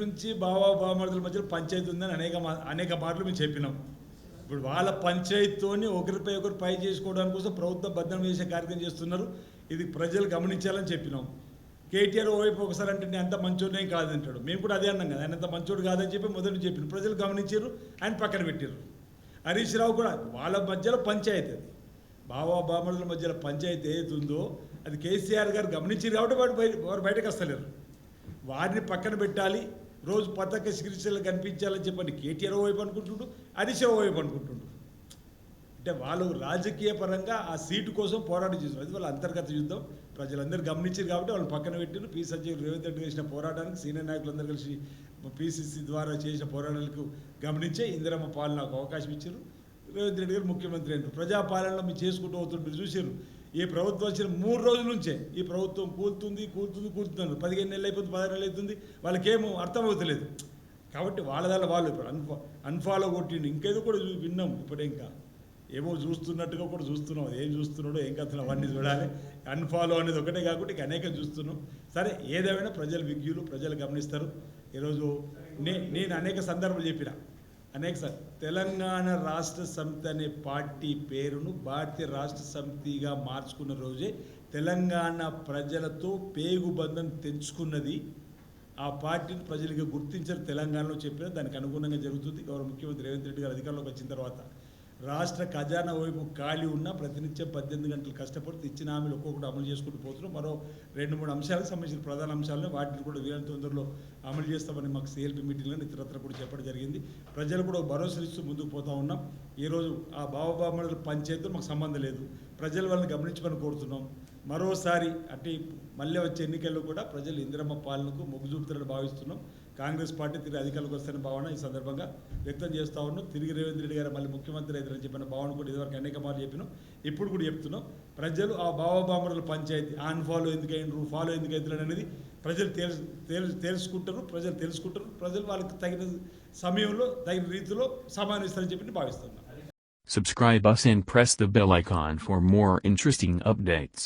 నుంచి బావా బామర్దుల మధ్యలో పంచాయతీ ఉందని అనేక అనేక మాటలు మేము చెప్పినాం. ఇప్పుడు వాళ్ళ పంచాయతీతోని ఒకరిపై ఒకరు పై చేసుకోవడానికి కోసం ప్రభుత్వం భద్రం చేసే కార్యక్రమం చేస్తున్నారు. ఇది ప్రజలు గమనించాలని చెప్పినాం. కేటీఆర్ ఓవైపు ఒకసారి అంటే నేను అంత మంచోడే కాదంటాడు. మేము కూడా అదే అన్నాం కదా ఆయన అంత మంచోడు కాదని చెప్పి మొదటి చెప్పిన. ప్రజలు గమనించారు ఆయన పక్కన పెట్టారు హరీష్ రావు కూడా వాళ్ళ మధ్యలో పంచాయతీ అది. బావా బామరుల మధ్యలో పంచాయతీ ఏదైతే ఉందో అది కేసీఆర్ గారు గమనించారు కాబట్టి వాడు బయట వారు బయటకు వస్తలేరు. వారిని పక్కన పెట్టాలి రోజు పతక శిరీషలు కనిపించాలని చెప్పని కేటీఆర్ వైపు అనుకుంటుండు హరీశ్ రావు వైపు అనుకుంటుండు. అంటే వాళ్ళు రాజకీయ పరంగా ఆ సీటు కోసం పోరాటం చేస్తున్నారు. అది వాళ్ళ అంతర్గత యుద్ధం. ప్రజలందరూ గమనించారు కాబట్టి వాళ్ళు పక్కన పెట్టిన పి. సంజయ్ రేవంత్ రెడ్డి చేసిన పోరాటానికి సీనియర్ నాయకులందరూ కలిసి పిసిసి ద్వారా చేసిన పోరాటాలకు గమనించే ఇందిరమ్మ పాలనకు అవకాశం ఇచ్చారు. రేవంత్ రెడ్డి గారు ముఖ్యమంత్రి అయినారు. ప్రజాపాలనలో మీరు చేసుకుంటూ అవుతుంది మీరు చూసారు ఈ ప్రభుత్వం వచ్చిన మూడు రోజుల నుంచే ఈ ప్రభుత్వం కూలుతుంది కూలుతుంది కూలుతున్నారు పదిహేను నెలలు అయిపోతుంది పదహారు నెలలు అవుతుంది. వాళ్ళకేమో అర్థమవుతలేదు. కాబట్టి వాళ్ళ దాని వాళ్ళు ఇప్పుడు అన్ఫా అన్ఫాలో కొట్టిండు. ఇంకేదో కూడా చూ- విన్నాం ఇప్పుడే ఇంకా. ఏమో చూస్తున్నట్టుగా కూడా చూస్తున్నాం. ఏం చూస్తున్నాడో ఏం కథలు అవన్నీ చూడాలి. అన్ఫాలో అనేది ఒకటే కాకుండా ఇక అనేకం చూస్తున్నాం. సరే ఏదేమైనా ప్రజలు విజ్ఞులు ప్రజలు గమనిస్తారు. ఈరోజు నే నేను అనేక సందర్భాలు చెప్పిన. అనేక సార్ తెలంగాణ రాష్ట్ర సమితి అనే పార్టీ పేరును భారతీయ రాష్ట్ర సమితిగా మార్చుకున్న రోజే తెలంగాణ ప్రజలతో పేగుబంధం తెంచుకున్నది. ఆ పార్టీని ప్రజలకు గుర్తించారు తెలంగాణలో చెప్పిన దానికి అనుగుణంగా జరుగుతుంది. గౌరవ ముఖ్యమంత్రి రేవంత్ రెడ్డి గారు అధికారంలోకి వచ్చిన తర్వాత. రాష్ట్ర ఖజానా వైపు ఖాళీ ఉన్న ప్రతినిత్యం పద్దెనిమిది గంటలు కష్టపడుతూ ఇచ్చిన హామీలు ఒక్కొక్కటి అమలు చేసుకుంటూ పోతున్నాం. మరో రెండు మూడు అంశాలకు సంబంధించిన ప్రధాన అంశాలను వాటిని కూడా వీలైన తొందరలో అమలు చేస్తామని మాకు సిఎల్పి మీటింగ్లో ఇతరత్ర కూడా చెప్పడం జరిగింది. ప్రజలు కూడా భరోసా ఇస్తూ ముందుకు పోతా ఉన్నాం. ఈరోజు ఆ బావబామణుల పంచాయతీతో మాకు సంబంధం లేదు. ప్రజల వాళ్ళని గమనించమని కోరుతున్నాం. మరోసారి అంటే మళ్ళీ వచ్చే ఎన్నికల్లో కూడా ప్రజలు ఇందిరమ్మ పాలనకు మొగ్గు చూపుతారని భావిస్తున్నాం. కాంగ్రెస్ పార్టీ తిరిగి అధికారులకు వస్తారని భావన ఈ సందర్భంగా వ్యక్తం చేస్తా ఉన్నాం. తిరిగి రేవంత్ రెడ్డి గారు మళ్ళీ ముఖ్యమంత్రి అవుతారని చెప్పిన భావన కూడా ఇదివరకు అనేక మార్లు చెప్పినాం. ఇప్పుడు కూడా చెప్తున్నాం. ప్రజలు ఆ బావబామరుల పంచాయతీ ఆన్ ఫాలో ఎందుకు ఫాలో ఎందుకు అవుతున్నారు అనేది ప్రజలు తెలుసు తెలుసు తెలుసుకుంటారు ప్రజలు తెలుసుకుంటారు. ప్రజలు వాళ్ళకి తగిన సమయంలో తగిన రీతిలో సమానిస్తారని చెప్పి భావిస్తున్నాం. Subscribe us and press the bell icon for more interesting updates.